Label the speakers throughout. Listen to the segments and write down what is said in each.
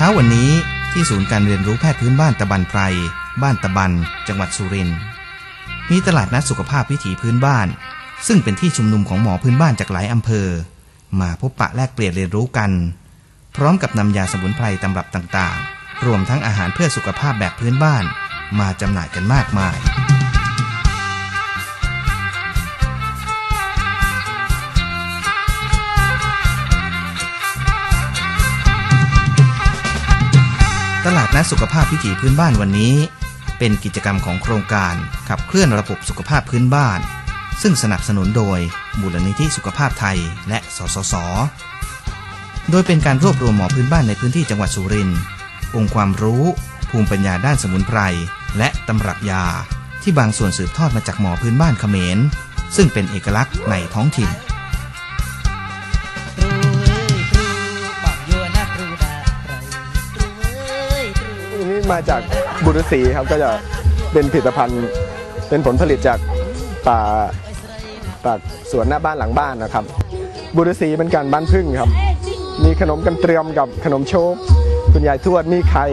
Speaker 1: ช้าวันนี้ที่ศูนย์การเรียนรู้แพทย์พื้นบ้านตะบันไพร บ้านตะบัน จังหวัดสุรินทร์มีตลาดนัดสุขภาพวิถีพื้นบ้าน ซึ่งเป็นที่ชุมนุมของหมอพื้นบ้านจากหลายอำเภอ มาพบปะแลกเปลี่ยนเรียนรู้กัน พร้อมกับนำยาสมุนไพรตำรับต่างๆ รวมทั้งอาหารเพื่อสุขภาพแบบพื้นบ้าน มาจำหน่ายกันมากมาย ตลานสุขภาพวิถีพื้นบ้านวันนี้ เป็นกิจกรรมของโครงการขับเคลื่อนระบบสุขภาพพื้นบ้าน ซึ่งสนับสนุนโดยมูลนิธิสุขภาพไทยและสสส โดยเป็นการรวบรวมหมอพื้นบ้านในพื้นที่จังหวัดสุรินทร์องค์ความรู้ ภูมิปัญญาด้านสมุนไพร และตำรับยา ที่บางส่วนสืบทอดมาจากหมอพื้นบ้านเขมร ซึ่งเป็นเอกลักษณ์ในท้องถิ่น
Speaker 2: มาจากบุรุษีครับก็จะเป็นผลิตภัณฑ์ เป็นผลผลิตจากป่าป่าสวนหน้าบ้านหลังบ้านนะครับ บุรุษีเป็นการบ้านพึ่งครับ มีขนมกันเตรียมกับขนมโชคคุณยายทวดมีไข่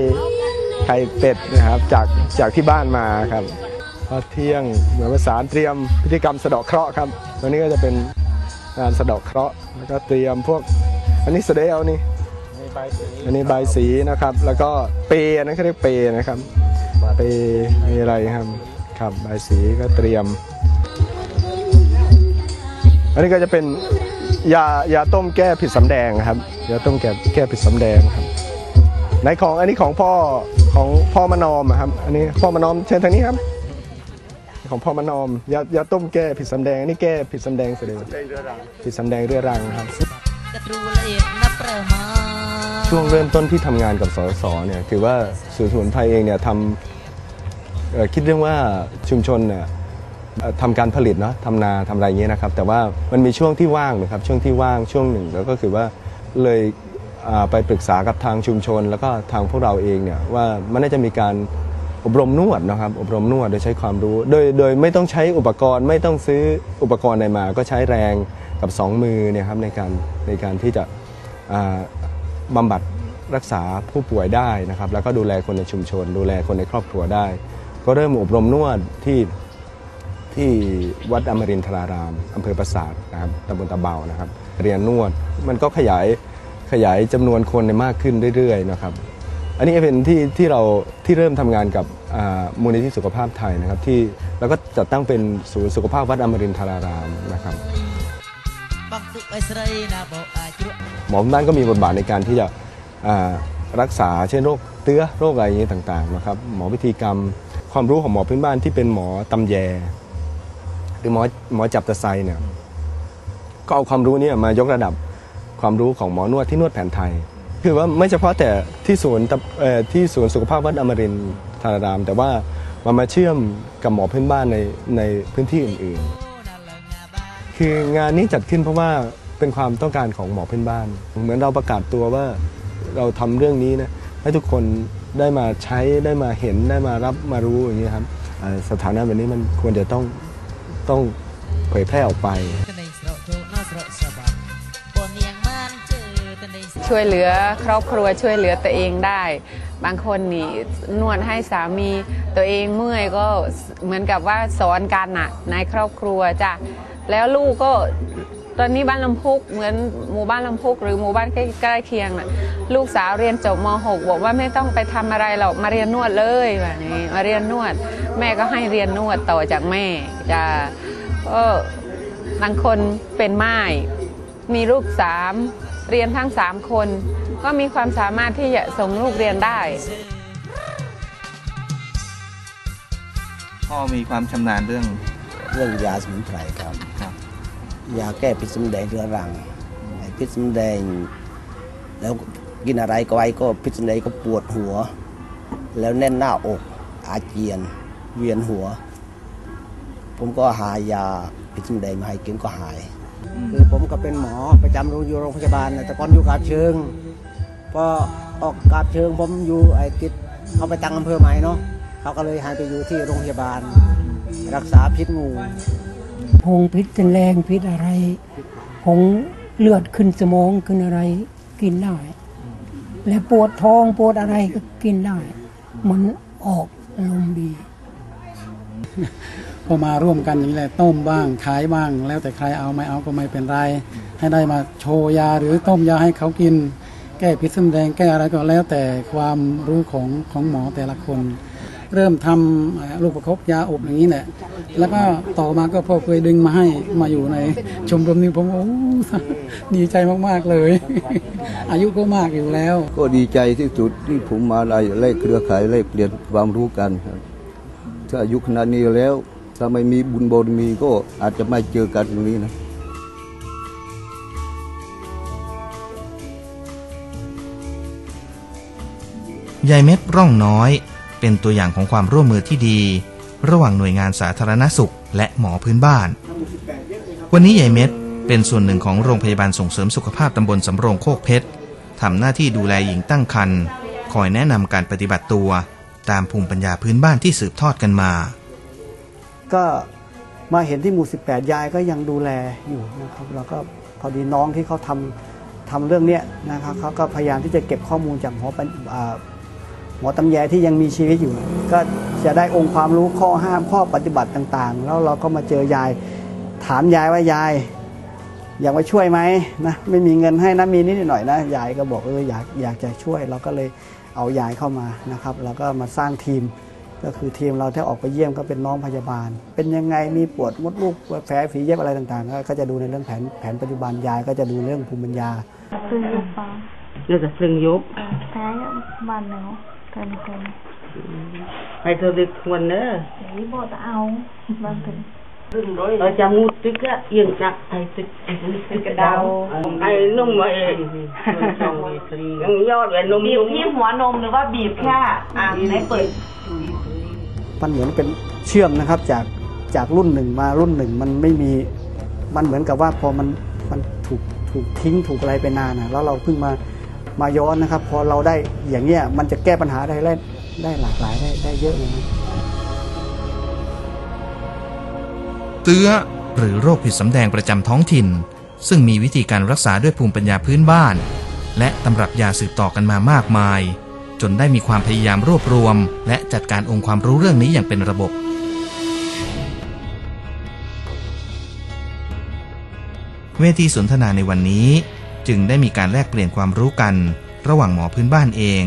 Speaker 2: ไข่เป็ดนะครับจากจากที่บ้านมาครับพอเที่ยงเหมือนภาษาเตรียมพิธีกรรมสะเดาะเคราะห์ครับวันนี้ก็จะเป็นงานสะเดาะเคราะห์แล้วก็เตรียมพวกอันนี้สเสดเอันนี้ใบสีนะครับ แล้วก็เปรย์นนั้นเขาเรียกเปรย์นะครับ เปรย์มีอะไรครับครับใบสีก็เตรียม อันนี้ก็จะเป็นยายาต้มแก้ผิดสำแดงครับยาต้มแก้แก้ผิดสำแดงครับในของอันนี้ของพ่อของพ่อมานอมครับ อันนี้พ่อมานอมเชิญทางนี้ครับ ของพ่อมานอมยายาต้มแก้ผิดสำแดงอันนี้แก้ผิดสำแดงเสด็จผิดสำแดงเรือรังครับ
Speaker 3: ಕತ್ರು ಒಳ ಎನ್ನ ಪ್ರಮಾ
Speaker 2: ช่วงเริ่มต้นที่ทำงานกับสสเนี่ยคือว่าศูนย์สมุนไพรเองเนี่ยทำคิดเรื่องว่าชุมชนเนี่ยทำการผลิตเนาะทำนาทำอะไรเงี้ยนะครับ แต่ว่ามันมีช่วงที่ว่างนะครับช่วงที่ว่างช่วงหนึ่งแล้วก็คือว่าเลยไปปรึกษากับทางชุมชน แล้วก็ทางพวกเราเองเนี่ยว่ามันน่าจะมีการอบรมนวดนะครับอบรมนวดโดยใช้ความรู้ โดยโดยไม่ต้องใช้อุปกรณ์ ไม่ต้องซื้ออุปกรณ์อะไรมา ก็ใช้แรงกับสองมือเนี่ยครับในการในการที่จะ บำบัดรักษาผู้ป่วยได้นะครับ แล้วก็ดูแลคนในชุมชน ดูแลคนในครอบครัวได้ ก็เริ่มอบรมนวดที่ที่วัดอมรินทรารามอำเภอปราสาทนะครับตำบลตะเบานะครับ เรียนนวดมันก็ขยายขยายจำนวนคนในมากขึ้นเรื่อยๆนะครับ อันนี้เป็นที่ที่เราที่เริ่มทำงานกับมูลนิธิสุขภาพไทยนะครับ ที่แล้วก็จัดตั้งเป็นศูนย์สุขภาพวัดอมรินทรารามนะครับ หมอพื้นบ้านก็มีบทบาทในการที่จะรักษาเช่นโรคเตื้อโรคอะไรอย่างนี้ต่างๆนะครับหมอพิธีกรรม ความรู้ของหมอพื้นบ้านที่เป็นหมอตำแยหรือหมอหมอจับตะไซเนี่ยก็เอาความรู้นี้มายกระดับความรู้ของหมอนวดที่นวดแผนไทย คือว่าไม่เฉพาะแต่ที่ศูนย์ที่ศูนย์สุขภาพวัดอมรินทราราม แต่ว่ามันมาเชื่อมกับหมอพื้นบ้านในในพื้นที่อื่น ๆ คืองานนี้จัดขึ้นเพราะว่าเป็นความต้องการของหมอเพื่อนบ้าน เหมือนเราประกาศตัวว่าเราทำเรื่องนี้นะให้ทุกคนได้มาใช้ได้มาเห็นได้มารับมารู้อย่างนี้ครับสถานะแบบนี้มันควรจะต้องต้องเผยแพร่ออกไป
Speaker 4: ช่วยเหลือครอบครัวช่วยเหลือตัวเองได้ บางคนนี่นวดให้สามีตัวเองเมื่อยก็เหมือนกับว่าสอนกันนะในครอบครัวจ้ะ แล้วลูกก็ตอนนี้บ้านลำพุกเหมือนหมู่บ้านลำพุกหรือหมู่บ้านใกล้เคียงน่ะลูกสาวเรียนจบม .6 บอกว่าไม่ต้องไปทำอะไรหรอกมาเรียนนวดเลยแบบนี้มาเรียนนวด แม่ก็ให้เรียนนวดต่อจากแม่จะก็บางคนเป็นไม้มีลูกสามเรียนทั้งสามคน ก็มีความสามารถที่จะส่งลูกเรียนได้
Speaker 1: พ่อมีความชำนาญเรื่อง
Speaker 5: เรื่องยาสมุนไพรครับ
Speaker 1: ครับ
Speaker 5: ยาแก้พิษสำแดงเรื้อรังไอ้พิษสำแดง แล้วกินอะไรก็ไว้ก็พิษสำแดงก็ปวดหัว แล้วแน่นหน้าอกอาเจียน เวียนหัว ผมก็หายาพิษสำแดงมาให้กินก็หาย
Speaker 6: คือผมก็เป็นหมอประจำโรงอยู่โรงพยาบาลนะแต่ก่อนอยู่กาบเชิงพอออกกาบเชิงผมอยู่ไอ้ติดเขาไปตั้งอำเภอใหม่เนาะเขาก็เลยให้ไปอยู่ที่โรงพยาบาล รักษาพิษงู
Speaker 7: พงพิษแรงพิษอะไรพงเลือดขึ้นสมองขึ้นอะไร กินได้ และปวดท้องปวดอะไรก็กินได้ มันออกลมดี
Speaker 8: พอมาร่วมกันอย่างนี้แหละต้มบ้างขายบ้าง แล้วแต่ใครเอาไม่เอาก็ไม่เป็นไร ให้ได้มาโชว์ยาหรือต้มยาให้เขากิน แก้พิษส้มแดงแก้อะไรก็แล้วแต่ความรู้ของของหมอแต่ละคน เริ่มทำเอ่อลูกประคบยาอบอย่างนี้แหละแล้วก็ต่อมาก็พ่อเคยดึงมาให้มาอยู่ในชมรมนี้ผมโอ้ดีใจมากๆเลย อายุก็มากอยู่แล้ว
Speaker 9: ก็ดีใจที่สุดที่ผมมาได้แลกเครือข่ายแลกเปลี่ยนความรู้กันครับถ้าอายุขนาดนี้แล้วถ้าไม่มีบุญบารมีก็อาจจะไม่เจอกันตรงนี้นะ
Speaker 1: ยายเม็ดร่องน้อย เป็นตัวอย่างของความร่วมมือที่ดี ระหว่างหน่วยงานสาธารณสุข และหมอพื้นบ้าน วันนี้ยายเม็ดเป็นส่วนหนึ่งของโรงพยาบาลส่งเสริมสุขภาพตำบลสำโรงโคกเพชรทำหน้าที่ดูแลหญิงตั้งครรภ์คอยแนะนำการปฏิบัติตัว ตามภูมิปัญญาพื้นบ้านที่สืบทอดกันมา
Speaker 6: ก็มาเห็นที่หมู่ 18 ยายก็ยังดูแลอยู่นะครับแล้วก็พอดีน้องที่เขาทำทำเรื่องเนี้ยนะครับเขาก็พยายามที่จะเก็บข้อมูลจากหมอปัญอ่า หมอตำแยที่ยังมีชีวิตอยู่ ก็จะได้องค์ความรู้ข้อห้ามข้อปฏิบัติต่างๆ แล้วเราก็มาเจอยายถามยายว่ายาย อยากมาช่วยไหมนะไม่มีเงินให้นะมีนิดหน่อยนะยายก็บอกเอออยากอยากจะช่วย เราก็เลยเอายายเข้ามานะครับแล้วก็มาสร้างทีมก็คือทีมเราที่ออกไปเยี่ยมก็เป็นน้องพยาบาล เป็นยังไงมีปวดมดลูกแผลฝีเย็บอะไรต่างๆ ก็ก็จะดูในเรื่องแผนแผนปัจจุบันยายก็จะดูเรื่องภูมิปัญญา
Speaker 10: ซึ่งยุบฟัง
Speaker 11: เรื่องซึ่งยุบ
Speaker 10: แท้บ้านเนาะเกินเกิน
Speaker 11: ให้เธอดึกวันเนอะ
Speaker 10: นี่บ่จะเอาบ้านถึง
Speaker 11: เราจะมูตึกอะเอียงจักไอ้ตึกกระดาวไอ้นุ่มไอ้ยังยอดไอ้นุ่ม
Speaker 12: บีบที่หัวนมหรือว่าบีบแค่อ่าในเปิด
Speaker 6: มันเหมือนเป็นเชื่อมนะครับจากจากรุ่นหนึ่งมารุ่นหนึ่งมันไม่มีมันเหมือนกับว่าพอมันมันถูกถูกทิ้งถูกอะไรไปนานนะแล้วเราเพิ่งมา มาย้อนนะครับ พอเราได้อย่างเงี้ยมันจะแก้ปัญหาได้ได้ได้หลากหลายได้ได้เยอะเลยนะ
Speaker 1: เตื้อหรือโรคผิดสำแดงประจำท้องถิ่น ซึ่งมีวิธีการรักษาด้วยภูมิปัญญาพื้นบ้าน และตำรับยาสืบต่อกันมามากมาย จนได้มีความพยายามรวบรวม และจัดการองค์ความรู้เรื่องนี้อย่างเป็นระบบเวทีสนทนาในวันนี้ จึงได้มีการแลกเปลี่ยนความรู้กัน ระหว่างหมอพื้นบ้านเอง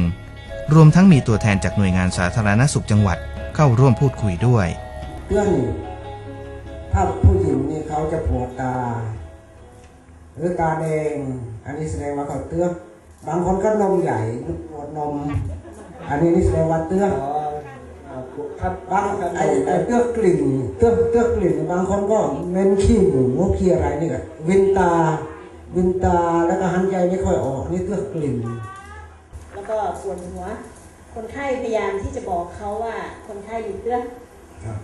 Speaker 1: รวมทั้งมีตัวแทนจากหน่วยงานสาธารณสุขจังหวัดเข้าร่วมพูดคุยด้วย
Speaker 13: เพื่อนถ้าผู้หญิงนี่เขาจะปวดตา หรือตาแดง อันนี้แสดงว่าเขาเตื้อบางคนก็นมใหญ่ปวดนม อันนี้นี่แสดงว่าเตื้อบางไอ้ไอ้เตื้อกลิ่นเตื้อเตื้อกลิ่น บางคนก็เม้นขี้หมูขี้อะไรนี่ก็วินตา วินตาแล้วก็หันใจไม่ค่อยออกนี่เตื้อกลิ่น
Speaker 14: แล้วก็ปวดหัว คนไข้พยายามที่จะบอกเขาว่าคนไข้อยู่เตื้อ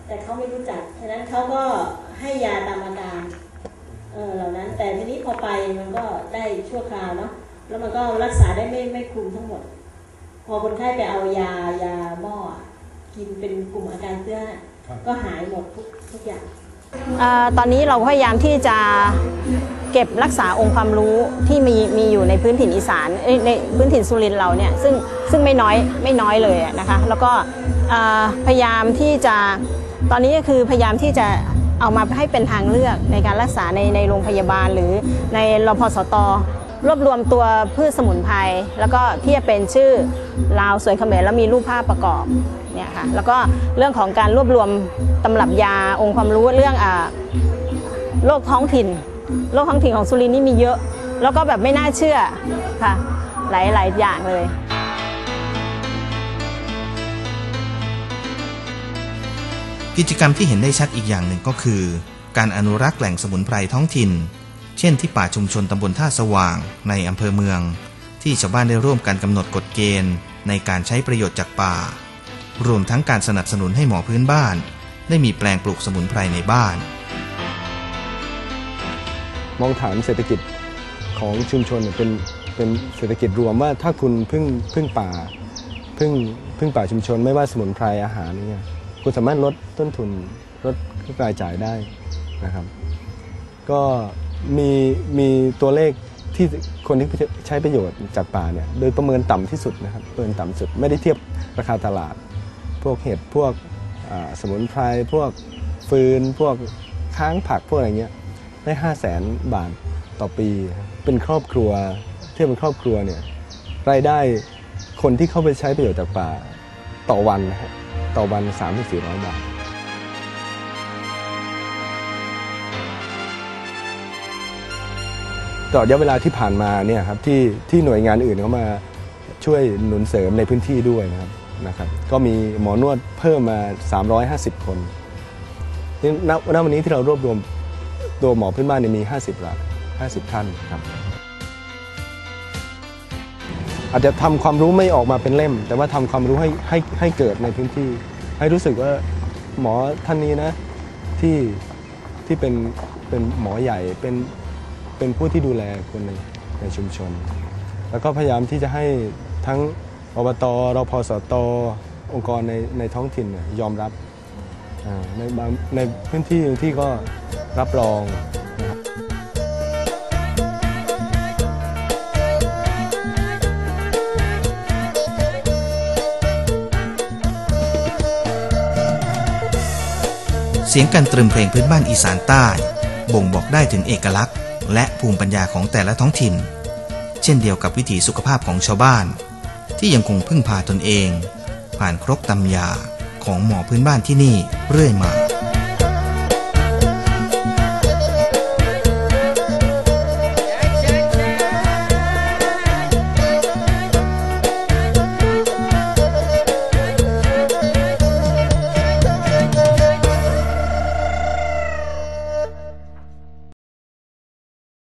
Speaker 14: แต่เขาไม่รู้จักฉะนั้นเขาก็ให้ยาตามอาการเออเหล่านั้น แต่ทีนี้พอไปมันก็ได้ชั่วคราวเนาะแล้วมันก็รักษาได้ไม่ไม่คลุมทั้งหมด พอคนไข้ไปเอายายาหม้อกินเป็นกลุ่มอาการเตื้อน่ะก็หายหมดทุกทุกอย่าง
Speaker 15: อ่าตอนนี้เราพยายามที่จะ เก็บรักษาองค์ความรู้ที่มีมีอยู่ในพื้นถิ่นอีสานในพื้นถิ่นสุรินทร์เราเนี่ยซึ่งซึ่งไม่น้อยไม่น้อยเลยนะคะแล้วก็พยายามที่จะตอนนี้ก็คือพยายามที่จะเอามาให้เป็นทางเลือกในการรักษาในในโรงพยาบาลหรือในรพสตรวบรวมตัวพืชสมุนไพรแล้วก็ที่จะเป็นชื่อลาวสวยเขมรแล้วมีรูปภาพประกอบเนี่ยค่ะแล้วก็เรื่องของการรวบรวมตำรับยาองค์ความรู้เรื่องอโรคท้องถิ่น โรคท้องถิ่นของสุรินทร์นี่มีเยอะ แล้วก็แบบไม่น่าเชื่อค่ะ หลายหลายอย่างเลย
Speaker 1: กิจกรรมที่เห็นได้ชัดอีกอย่างหนึ่งก็คือ การอนุรักษ์แหล่งสมุนไพรท้องถิ่น เช่นที่ป่าชุมชนตำบลท่าสว่างในอำเภอเมือง ที่ชาวบ้านได้ร่วมกันกำหนดกฎเกณฑ์ ในการใช้ประโยชน์จากป่า รวมทั้งการสนับสนุนให้หมอพื้นบ้าน ได้มีแปลงปลูกสมุนไพรในบ้าน
Speaker 2: มองฐานเศรษฐกิจของชุมชนเป็นเป็นเศรษฐกิจรวมว่าถ้าคุณพึ่งพึ่งป่าพึ่งพึ่งป่าชุมชนไม่ว่าสมุนไพรอาหารเนี่ยคุณสามารถลดต้นทุนลดรายจ่ายได้นะครับ ก็มีมีตัวเลขที่คนที่ใช้ประโยชน์จากป่าเนี่ยโดยประเมินต่ำที่สุดนะครับประเมินต่ำสุดไม่ได้เทียบราคาตลาด พวกเห็ดพวกสมุนไพรพวกฟืน พวกค้างผักพวกอะไรเงี้ย ได้5 0 0แสนบาทต่อปีครับเป็นครอบครัวเทียบเป็นครอบครัวเนี่ยรายได้คนที่เข้าไปใช้ประโยชน์จากป่าต่อวันนะฮะต่อวัน3-400 บาท ตลอดระยะเวลาที่ผ่านมาเนี่ยครับที่ที่หน่วยงานอื่นเขามาช่วยหนุนเสริมในพื้นที่ด้วยนะครับนะครับ ก็มีหมอนวดเพิ่มมา 350 คนนี่ณวันนี้ที่เรารวบรวม ตัวหมอพื้นบ้านเนี่ยมี 50ราย50 ท่านครับ อาจจะทำความรู้ไม่ออกมาเป็นเล่ม แต่ว่าทำความรู้ให้ให้ให้เกิดในพื้นที่ ให้รู้สึกว่าหมอท่านนี้นะที่ที่เป็นเป็นหมอใหญ่เป็นเป็นผู้ที่ดูแลคนในในชุมชน แล้วก็พยายามที่จะให้ทั้งอบตรพสตองค์กรในในท้องถิ่นยอมรับในบางในพื้นที่ที่ก็ รับรอง
Speaker 1: เสียงการตรึมเพลงพื้นบ้านอีสานใต้ บ่งบอกได้ถึงเอกลักษณ์ และภูมิปัญญาของแต่ละท้องถิ่น เช่นเดียวกับวิถีสุขภาพของชาวบ้าน ที่ยังคงพึ่งพาตนเอง ผ่านครกตำยาของหมอพื้นบ้านที่นี่เรื่อยมา